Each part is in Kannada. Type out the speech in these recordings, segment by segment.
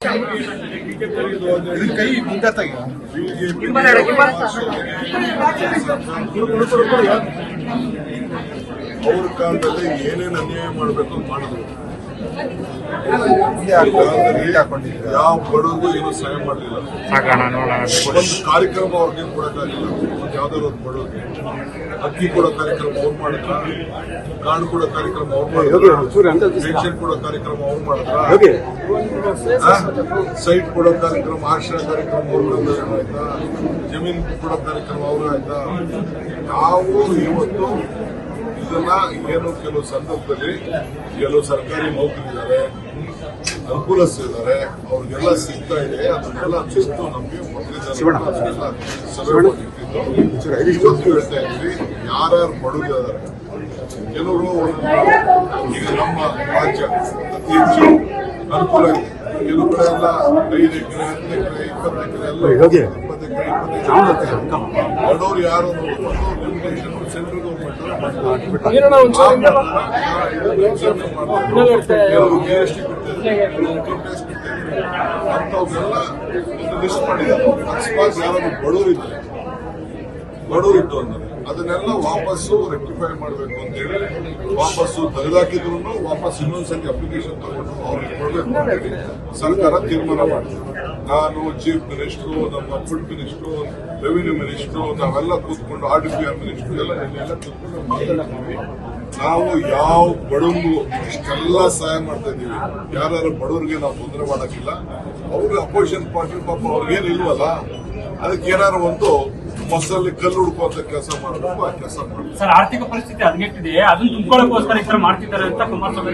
ಇದನ್ನ ಕೈ ಮುಂದ ತೆಗಿ ಅವ್ರ ಕಾಲದಲ್ಲಿ ಏನೇನು ಅನ್ಯಾಯ ಮಾಡಬೇಕು ಅಂತ ಮಾಡಿದ್ರು. ಯಾವ ಬಡವರಿಗೂ ಏನು ಸಹಾಯ ಮಾಡಲಿಲ್ಲ. ಒಂದು ಕಾರ್ಯಕ್ರಮ ಅವ್ರಿಗೆ ಕೊಡಕ್ಕಾಗಿಲ್ಲ. ಯಾವ್ದಾದ್ರು ಒಂದು ಬಡವ್ರಿಗೆ ಅಕ್ಕಿ ಕೊಡೋ ಕಾರ್ಯಕ್ರಮ ಅವ್ರು ಮಾಡಿದ್ರ ಕಾರ್ಡ್ ಕೊಡೋ ಕಾರ್ಯಕ್ರಮ ಅವ್ರು ಮಾಡಿದ್ರ ಪೆನ್ಷನ್ ಕೊಡೋ ಕಾರ್ಯಕ್ರಮ ಅವ್ರು ಮಾಡಿದ್ರ ಸೈಟ್ ಕೊಡೋ ಕಾರ್ಯಕ್ರಮ ಆಶ್ರಯ ಕಾರ್ಯಕ್ರಮ ಅವ್ರು ಆಯ್ತಾ ಜಮೀನ್ ಕೊಡೋ ಕಾರ್ಯಕ್ರಮ ಅವ್ರು ಆಯ್ತಾ? ನಾವು ಇವತ್ತು ಇದನ್ನ ಏನು ಕೆಲವು ಸಂದರ್ಭದಲ್ಲಿ ಕೆಲವು ಸರ್ಕಾರಿ ನೌಕರಿದ್ದಾರೆ ಅನುಕೂಲಸ್ತಿದ್ದಾರೆ ಅವ್ರಿಗೆಲ್ಲ ಸಿಗ್ತಾ ಇದೆ ಅದನ್ನೆಲ್ಲ ಶಿಸ್ತು ನಮಗೆ. ಇವತ್ತು ಹೇಳ್ತಾ ಇದ್ವಿ ಯಾರ್ಯಾರು ಬಡವರಿದ್ದಾರೆ ಕೆಲವರು ಈಗ ನಮ್ಮ ರಾಜ್ಯ ಅತಿ ಹೆಚ್ಚು ಅನುಕೂಲ ಇದೆ ಕೆಲವು ಕಡೆ ಎಲ್ಲ ಐದು ಎಕರೆ ಹತ್ತು ಎಕರೆ ಇಪ್ಪತ್ತು ಎಕರೆ ಎಲ್ಲ ಇಪ್ಪತ್ತು ಎಕರೆ ಇಪ್ಪತ್ತೈದು ಎಕರೆ ಬಡವರು ಯಾರು ಲಿಮಿಟೇಷನ್ ಸೆಂಟ್ರಲ್ ಗೌರ್ಮೆಂಟ್ ಅಂತವೆಲ್ಲ ಲಿಸ್ಟ್ ಮಾಡಿದ್ದಾರೆ ಅಕಸ್ಮಾತ್ ಯಾರಾದ್ರು ಬಡವರಿದ್ದಾರೆ ಬಡವರಿಟ್ಟು ಅಂದರೆ ಅದನ್ನೆಲ್ಲ ವಾಪಸ್ಸು ರೆಕ್ಟಿಫೈ ಮಾಡಬೇಕು ಅಂತ ಹೇಳಿ ವಾಪಸ್ಸು ತೆಗೆದಾಕಿದ್ರು ವಾಪಸ್ ಇನ್ನೊಂದ್ಸತಿ ಅಪ್ಲಿಕೇಶನ್ ತಗೊಂಡು ಅವ್ರಿಗೆ ಕೊಡಬೇಕು ಅಂತ ಹೇಳಿ ಸರ್ಕಾರ ತೀರ್ಮಾನ ಮಾಡಿದೆ ನಾನು ಚೀಫ್ ಮಿನಿಸ್ಟ್ರು ನಮ್ಮ ಫುಡ್ ಮಿನಿಸ್ಟ್ರು ರೆವಿನ್ಯೂ ಮಿನಿಸ್ಟ್ರು ನಾವೆಲ್ಲ ಕೂತ್ಕೊಂಡು R D P R minister ಎಲ್ಲ ಕೂತ್ಕೊಂಡು ಮಾತಾಡ್ತೀವಿ ನಾವು ಯಾವ ಬಡವರು ಇಷ್ಟೆಲ್ಲ ಸಹಾಯ ಮಾಡ್ತಾ ಇದೀವಿ. ಯಾರು ಬಡವರಿಗೆ ನಾವು ತೊಂದರೆ ಮಾಡೋಕ್ಕಿಲ್ಲ. ಅವ್ರಿಗೆ ಅಪೋಸಿಷನ್ ಪಾರ್ಟಿ ಪಾಪ ಅವ್ರಿಗೇನು ಇಲ್ವಲ್ಲ? ಅದಕ್ಕೆ ಏನಾದ್ರು ಒಂದು ಮೊಸರಲ್ಲಿ ಕಲ್ಲು ಹುಡುಕುವಂತ ಕೆಲಸ ಮಾಡಬೇಕು ಆ ಕೆಲಸ ಮಾಡಬೇಕು. ಸರ್ ಆರ್ಥಿಕ ಪರಿಸ್ಥಿತಿ ಹದಗೆಟ್ಟಿದೆ ಅದನ್ನ ತುಂಬಿಕೊಳ್ಳೋಕೋಸ್ಕರ ಈ ತರ ಮಾಡ್ತಿದ್ದಾರೆ ಅಂತ ಕುಮಾರಸ್ವಾಮಿ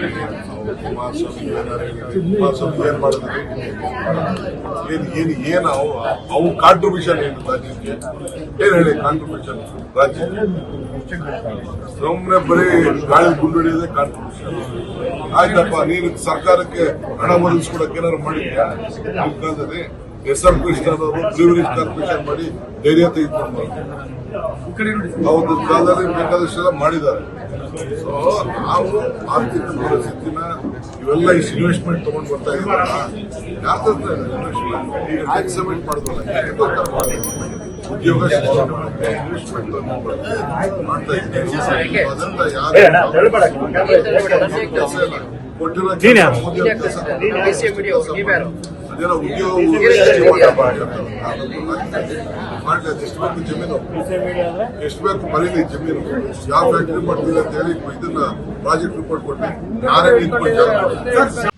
ಏನ್ ಮಾಡಿದ್ರು? ಏನ್ ಏನ್ ಏನ್ ಅವು ಅವು ಕಾಂಟ್ರಿಬ್ಯೂಷನ್ ಏನು ರಾಜ್ಯಕ್ಕೆ? ಏನ್ ಹೇಳಿ ಕಾಂಟ್ರಿಬ್ಯೂಷನ್ ರಾಜ್ಯ ಸುಮ್ಮನೆ ಬರೀ ಗಾಳಿ ಗುಂಡು ಹಿಡಿಯೋದೇ ಕಾಂಟ್ರಿಬ್ಯೂಷನ್ ಆಯ್ತಪ್ಪ ನೀನು ಸರ್ಕಾರಕ್ಕೆ ಹಣ ಒದಗಿಸ್ಕೊಡಕ್ಕೆ ಏನಾದ್ರು ಮಾಡಿದ್ಯಾ? ನಿಮ್ಮ ಕಾಲದಲ್ಲಿ ಕೃಷ್ಣನವರು ಆರ್ ಕೃಷ್ಣ ಅವರು ಬ್ರೀವರೇಜ್ ಕಾರ್ಪೊರೇಷನ್ ಮಾಡಿ ಧೈರ್ಯ ತೆಗೆದುಕೊಂಡು ಅವ್ರ ಕಾಲದಲ್ಲಿ ಬೇಕಾದಷ್ಟೆಲ್ಲ ಮಾಡಿದ್ದಾರೆ. ಸೊ ನಾವು ಆರ್ಥಿಕ ಪರಿಸ್ಥಿತಿನ ಇವೆಲ್ಲ ಇಷ್ಟು ಇನ್ವೆಸ್ಟ್ಮೆಂಟ್ ತಗೊಂಡು ಬರ್ತಾ ಇದ್ದಾರೆ ಯಾರ ಇನ್ವೆಸ್ಟ್ಮೆಂಟ್ ಈಗ ಟ್ಯಾಕ್ಸ್ ಸಬ್ಮಿಟ್ ಮಾಡಿದ್ವಲ್ಲ ಯಾಕೆ ಬೇಕಾದ್ರೂ ಮಾಡಿ. ಉದ್ಯೋಗ ಇನ್ವೆಸ್ಟ್ಮೆಂಟ್ ಮಾಡ್ತಾ ಇದ್ದೀವಿ ಯಾರು ಕೊಟ್ಟಿರೋ ಕೆಲಸ ಅದೇನೋ ಉದ್ಯೋಗ ಎಷ್ಟು ಬೇಕು ಜಮೀನು? ಎಷ್ಟು ಬೇಕು ಬರೀಲಿ ಜಮೀನು? ಯಾವ ಫ್ಯಾಕ್ಟ್ರಿ ಮಾಡ್ತೀವಿ ಅಂತ ಹೇಳಿ ಇದನ್ನ ಪ್ರಾಜೆಕ್ಟ್ ರಿಪೋರ್ಟ್ ಕೊಟ್ಟು ಯಾರೇ ನಿಂತ್ಕೊಂಡು